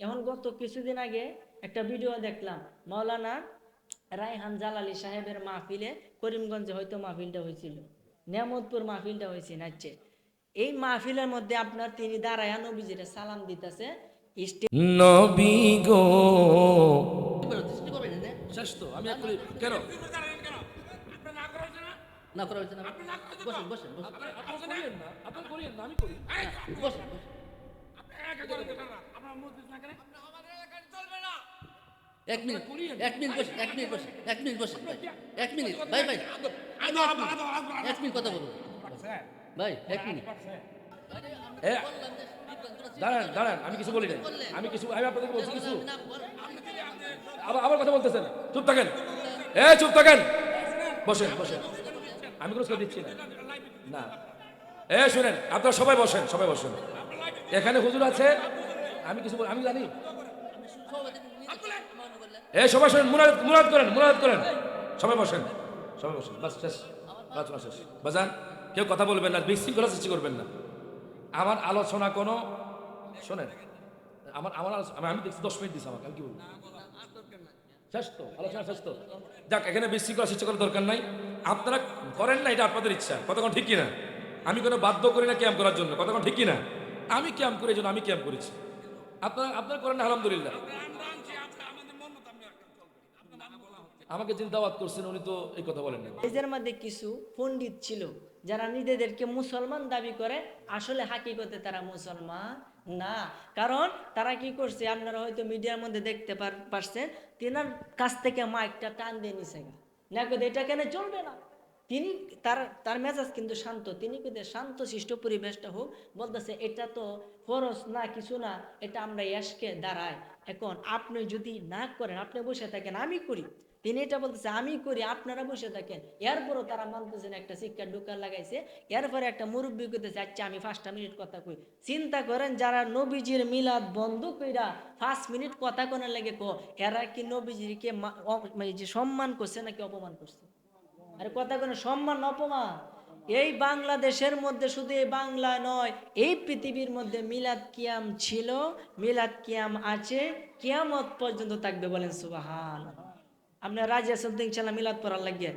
এখন গত কিছুদিন আগে একটা ভিডিও দেখলাম মাওলানা রায়হান জালালি সাহেবের মাহফিলে করিমগঞ্জে হয়তো মাহফিলটা হয়েছিল নিয়ামতপুর মাহফিলটা হয়েছে নাচছে। এই মাহফিলের মধ্যে আপনার তিনি দাঁড়ায় নবীজিরে সালাম দিতেছে নবী গো। শেষ আমি কেন? না করা হয়েছে না? বসেন বসেন বসেন। আমি করি। বসেন বসেন। এক মিনিট এক মিনিট বসেন এক মিনিট বসেন এক মিনিট ভাই এক মিনিট, ভাই ভাই, এক মিনিট- কথা বলব ভাই, এক মিনিট। দাঁড়ান দাঁড়ান, আমি কিছু বলি নাই। আমি কিছু, আমি আপনাদের বলছি কিছু। আবার আবার কথা বলতেছেন। চুপ থাকেন। এ, চুপ থাকেন। বসেন বসেন। আমি কোনো দিচ্ছি না। না। এ, শুনেন, আপনারা সবাই বসেন সবাই বসেন। এখানে হুজুর আছে। আমি কিছু বল- আমি জানি। এ, সবাই শুনেন, মুরাদ মুরাদ করেন মুরাদ করেন। সবাই বসেন সবাই বসেন। বাস শেষ আলোচনা শেষ বাজান, কেউ কথা বলবেন না, বিশৃঙ্খলা সৃষ্টি করবেন না। আমার আলোচনা কোনো শোনেন, আমার আমার আলোচনা আমি- দেখছি দশ মিনিট দিচ্ছি আমাকে, আমি কি বলব? শেষ তো, আলোচনা শেষ তো। যাক, এখানে বিশৃঙ্খলা সৃষ্টি করার দরকার নাই। আপনারা করেন না, এটা আপনাদের ইচ্ছা। কতক্ষণ ঠিক কিনা? আমি কোনো বাধ্য করি না ক্যাম্প করার জন্য, কতক্ষণ ঠিক কিনা? আমি ক্যাম্প করি জন্য আমি ক্যাম্প করেছি। আপনারা আপনারা করেন আলহামদুলিল্লাহ। আমাকে করছেন, উনি তো এই কথা বলেন এদের মধ্যে কিছু পণ্ডিত ছিল, যারা নিজেদেরকে মুসলমান দাবি করে, আসলে হাকিকতে তারা মুসলমান না। কারণ তারা কি করছে, আপনারা হয়তো মিডিয়ার মধ্যে দেখতে পার- পারছেন, তেনার কাছ থেকে মাইকটা টান দিয়ে নিছে না এটা কেন চলবে না? তিনি তার তার মেজাজ কিন্তু শান্ত। তিনি কিন্তু শান্ত শিষ্ট পরিবেশটা হোক, বলতেছে, এটা তো ফরজ না, কিছু না, এটা আমরা ইয়াসকে দাঁড়ায় এখন আপনি যদি না করেন, আপনি বসে থাকেন, আমি করি। তিনি এটা বলতেছে, আমি করি, আপনারা বসে থাকেন। এরপরও তারা মানতেছেন একটা শিক্ষার দোকান লাগাইছে। এরপরে একটা মুরব্বী করতেছে আচ্ছা আমি পাঁচটা মিনিট কথা কই। চিন্তা করেন, যারা নবীজির মিলাদ বন্ধ কইরা পাঁচ মিনিট কথা কোনার লাগে ক, এরা কি নবীজিকে মানে যে সম্মান করছে নাকি অপমান করছে? আরে কথা কোনো সম্মান, অপমান? এই বাংলাদেশের মধ্যে শুধু এই বাংলায় নয়, এই পৃথিবীর মধ্যে মিলাদ কিয়াম ছিল, মিলাদ কিয়াম আছে, কিয়ামত পর্যন্ত থাকবে বলেন সুবাহান আপনার রাজিয়া সদ্দিন ইনশাল্লাহ মিলাদ পড়ার লাগিয়ে?